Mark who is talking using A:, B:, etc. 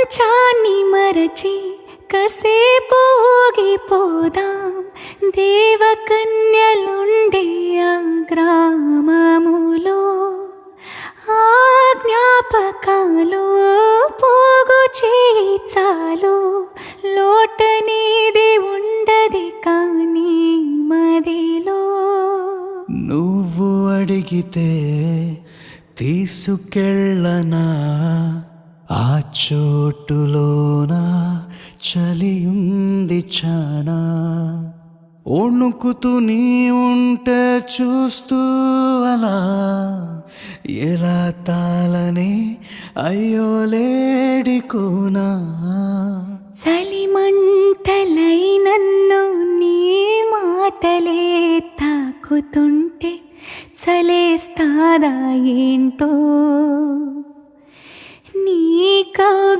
A: ప్రపంచాన్ని మరచి కసేపు ఊగిపోదాం దేవకన్యలుండే ఆ గ్రామములో ఆ జ్ఞాపకాలు పోగు చేచాలు లోటనేది ఉండది కానీ మదిలో.
B: నువ్వు అడిగితే తీసుకెళ్ళనా? చోటులోన చలియుంది చానా. వణుకుతూ నీ ఉంటే చూస్తూ అలా. ఎలా తాళని అయ్యో లేడికోనా
A: చలిమంటలై నన్ను నీ మాటలే తాకుతుంటే చలేస్తాదా ఏంటో.